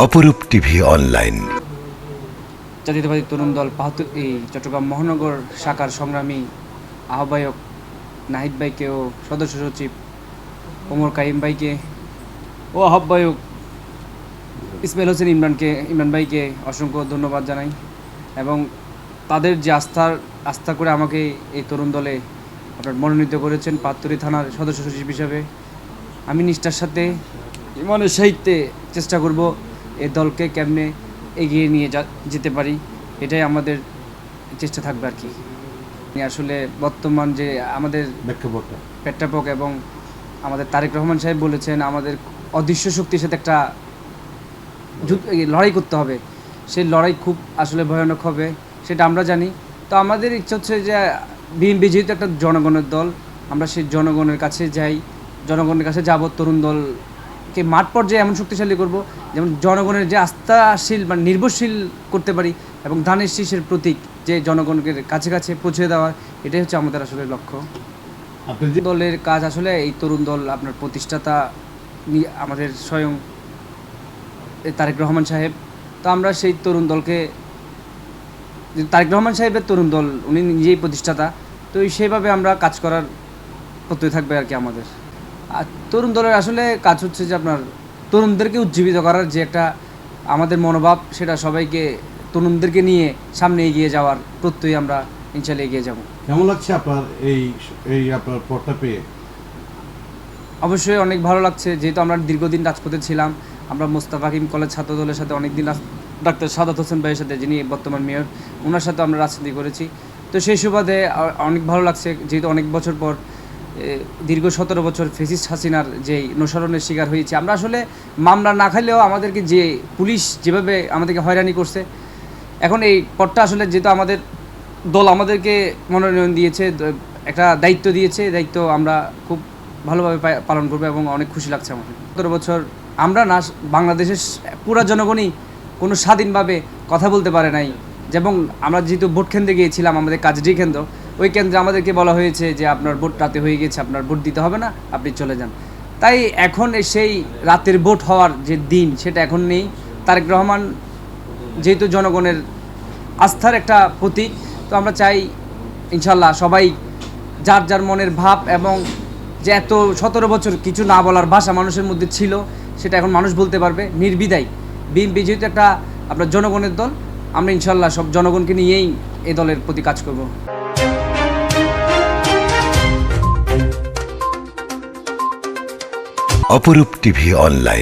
অপরূপ TV online. জাতীয়তাবাদী তরুণ দল বাহাত্তর এই চট্টগ্রাম মহানগর শাখার সংগ্রামী আহ্বায়ক নাহিদ ভাইকে ও সদস্য সচিব ওমর কাইম ভাইকে ও আহ্বায়ক ইসমাইল হোসেন ইমরানকে ইমরান ভাইকে অসংখ্য ধন্যবাদ জানাই এবং তাদের যে আস্থার আস্থা করে আমাকে এই তরুণ দলে আপনার মনোনীত করেছেন পাত্তরি থানার সদস্য সচিব হিসাবে, আমি নিষ্ঠার সাথে ইমানের সাহিত্যে চেষ্টা করব। এই দলকে কেমনে এগিয়ে নিয়ে যেতে পারি এটাই আমাদের চেষ্টা থাকবে আর কি। আসলে বর্তমান যে আমাদের পেট্টাপক এবং আমাদের তারেক রহমান সাহেব বলেছেন আমাদের অদৃশ্য শক্তির সাথে একটা লড়াই করতে হবে। সেই লড়াই খুব আসলে ভয়ানক হবে সেটা আমরা জানি। তো আমাদের ইচ্ছা হচ্ছে যে বিএনপি যেহেতু একটা জনগণের দল আমরা সেই জনগণের কাছে যাই জনগণের কাছে যাব তরুণ দলকে মাঠ পর্যায়ে এমন শক্তিশালী করব যেমন জনগণের যে আস্থাশীল বা নির্ভরশীল করতে পারি এবং ধানের শীষের প্রতীক যে জনগণকে কাছে কাছে পৌঁছে দেওয়া এটাই হচ্ছে আমাদের আসলে লক্ষ্য। দলের কাজ আসলে এই তরুণ দল আপনার প্রতিষ্ঠাতা আমাদের স্বয়ং তারেক রহমান সাহেব। তো আমরা সেই তরুণ দলকে তারেক রহমান সাহেবের তরুণ দল উনি নিজেই প্রতিষ্ঠাতা। তো সেইভাবে আমরা কাজ করার প্রত্যয় থাকবে আর কি আমাদের। তরুণ দলের আসলে কাজ হচ্ছে যে আপনার তরুণদেরকে উজ্জীবিত করার যে একটা আমাদের মনোভাব সেটা সবাইকে তরুণদেরকে নিয়ে সামনে এগিয়ে যাওয়ার প্রত্যয় আমরা ইনশাল্লাহ এগিয়ে যাব। কেমন লাগছে আপনার এই এই আপনার পদটা পেয়ে? অবশ্যই অনেক ভালো লাগছে যেহেতু আমরা দীর্ঘদিন রাজপথে ছিলাম আমরা মোস্তাফা কিম কলেজ ছাত্র দলের সাথে অনেকদিন ডাক্তার সাদাত হোসেন ভাইয়ের সাথে যিনি বর্তমান মেয়র ওনার সাথে আমরা রাজনীতি করেছি। তো সেই সুবাদে অনেক ভালো লাগছে যেহেতু অনেক বছর পর দীর্ঘ সতেরো বছর ফেসিস হাসিনার যেই অনুসরণের শিকার হয়েছে, আমরা আসলে মামলা না খাইলেও আমাদেরকে যে পুলিশ যেভাবে আমাদেরকে হয়রানি করছে, এখন এই পদটা আসলে যেহেতু আমাদের দল আমাদেরকে মনোনয়ন দিয়েছে একটা দায়িত্ব দিয়েছে দায়িত্ব আমরা খুব ভালোভাবে পালন করব এবং অনেক খুশি লাগছে আমাদের। সতেরো বছর আমরা না, বাংলাদেশের পুরা জনগণই কোনো স্বাধীনভাবে কথা বলতে পারে নাই। যেমন আমরা যেহেতু ভোট কেন্দ্রে গিয়েছিলাম, আমাদের কাজটি কেন্দ্র ওই কেন্দ্রে আমাদেরকে বলা হয়েছে যে আপনার ভোট রাতে হয়ে গেছে, আপনার ভোট দিতে হবে না, আপনি চলে যান। তাই এখন সেই রাতের ভোট হওয়ার যে দিন, সেটা এখন নেই। তারেক রহমান যেহেতু জনগণের আস্থার একটা প্রতীক, তো আমরা চাই ইনশাল্লাহ সবাই যার যার মনের ভাব এবং যে এত সতেরো বছর কিছু না বলার ভাষা মানুষের মধ্যে ছিল, সেটা এখন মানুষ বলতে পারবে। নির্বিদায়। বিএনপি যেহেতু একটা আপনার জনগণের দল, আমরা ইনশাল্লাহ সব জনগণকে নিয়েই এই দলের প্রতি কাজ করব। অপরূপ টিভি অনলাইন।